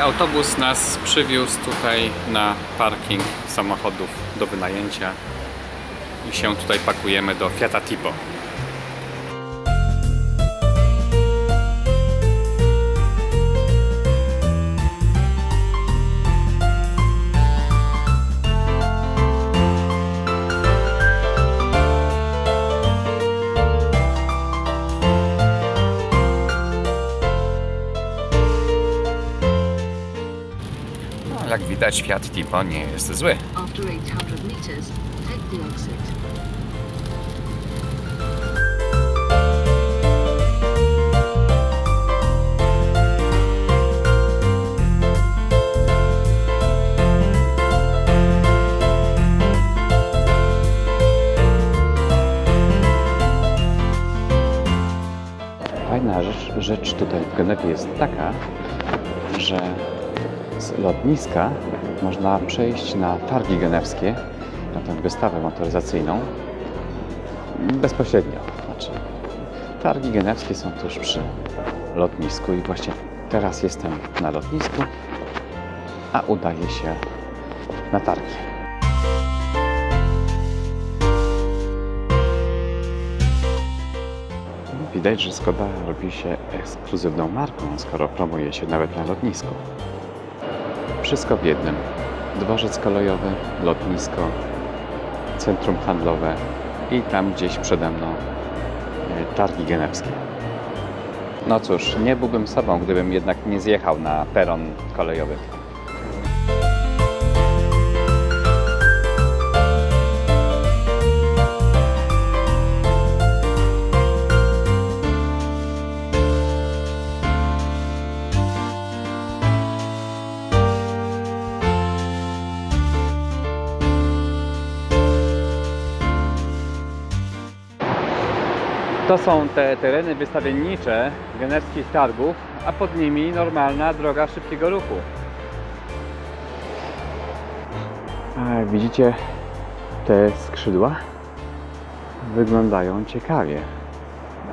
Autobus nas przywiózł tutaj na parking samochodów do wynajęcia i się tutaj pakujemy do Fiata Tipo. Widać Fiat Tipo nie jest zły. After 800 meters, take the exit. Fajna rzecz, rzecz tutaj w Genewie jest taka, że z lotniska można przejść na targi genewskie, na tę wystawę motoryzacyjną bezpośrednio. Znaczy, targi genewskie są tuż przy lotnisku i właśnie teraz jestem na lotnisku, a udaję się na targi. Widać, że Skoda robi się ekskluzywną marką, skoro promuje się nawet na lotnisku. Wszystko w jednym. Dworzec kolejowy, lotnisko, centrum handlowe i tam gdzieś przede mną e, targi genewskie. No cóż, nie byłbym sobą, gdybym jednak nie zjechał na peron kolejowy. To są te tereny wystawiennicze genewskich targów, a pod nimi normalna droga szybkiego ruchu. Widzicie, te skrzydła wyglądają ciekawie,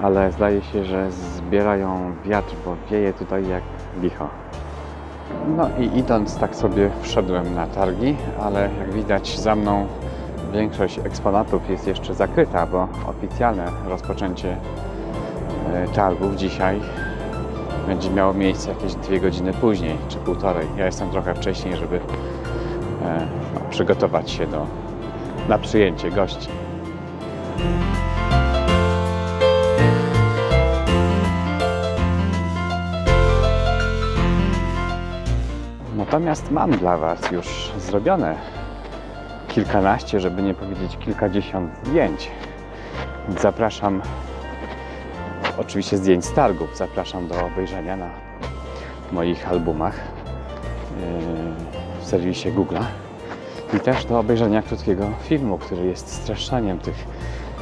ale zdaje się, że zbierają wiatr, bo wieje tutaj jak licho. No i idąc tak sobie wszedłem na targi, ale jak widać za mną większość eksponatów jest jeszcze zakryta, bo oficjalne rozpoczęcie e, targów dzisiaj będzie miało miejsce jakieś dwie godziny później, czy półtorej. Ja jestem trochę wcześniej, żeby e, no, przygotować się do, na przyjęcie gości. Natomiast mam dla Was już zrobione kilkanaście, żeby nie powiedzieć kilkadziesiąt zdjęć. Zapraszam, oczywiście zdjęć z targów, zapraszam do obejrzenia na moich albumach yy, w serwisie Google'a i też do obejrzenia krótkiego filmu, który jest streszczeniem tych,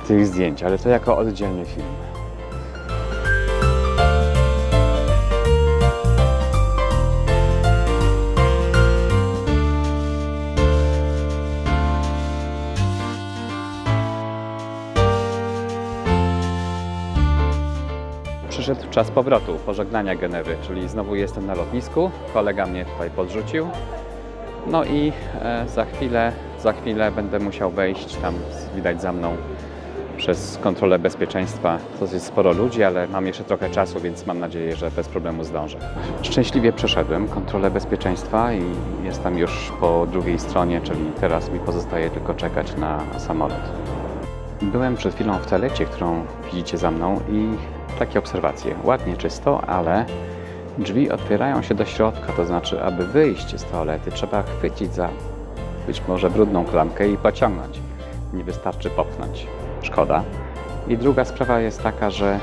tych zdjęć, ale to jako oddzielny film. Przyszedł czas powrotu, pożegnania Genewy, czyli znowu jestem na lotnisku. Kolega mnie tutaj podrzucił. No i e, za chwilę, za chwilę będę musiał wejść tam, widać za mną, przez kontrolę bezpieczeństwa. To jest sporo ludzi, ale mam jeszcze trochę czasu, więc mam nadzieję, że bez problemu zdążę. Szczęśliwie przeszedłem kontrolę bezpieczeństwa i jestem już po drugiej stronie, czyli teraz mi pozostaje tylko czekać na samolot. Byłem przed chwilą w toalecie, którą widzicie za mną i takie obserwacje. Ładnie czysto, ale drzwi otwierają się do środka, to znaczy, aby wyjść z toalety, trzeba chwycić za być może brudną klamkę i pociągnąć. Nie wystarczy popchnąć. Szkoda. I druga sprawa jest taka, że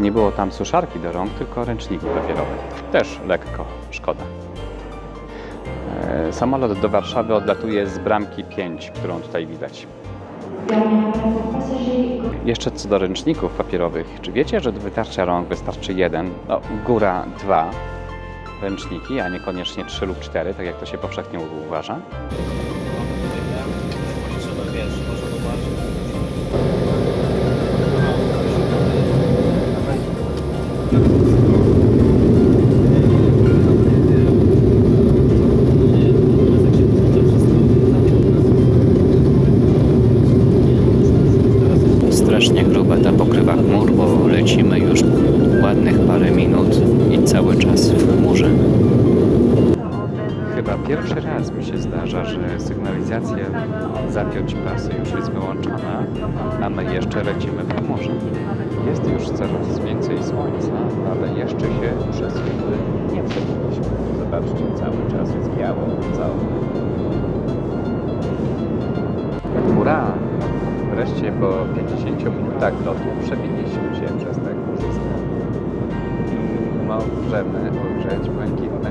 nie było tam suszarki do rąk, tylko ręczniki papierowe. Też lekko szkoda. E, Samolot do Warszawy odlatuje z bramki 5, którą tutaj widać. Jeszcze co do ręczników papierowych, czy wiecie, że do wytarcia rąk wystarczy jeden, no góra dwa ręczniki, a niekoniecznie trzy lub cztery, tak jak to się powszechnie uważa? strasznie pierwszy raz mi się zdarza, że sygnalizacja zapiąć pasy już jest wyłączona, a my jeszcze lecimy w chmurze. Jest już coraz więcej słońca, ale jeszcze się przez chmury nie przebiliśmy. Zobaczcie, cały czas jest biało, cały. Hurra! Wreszcie po 50 minutach lotu przebiliśmy się przez te chmurzyska i możemy ujrzeć błękitne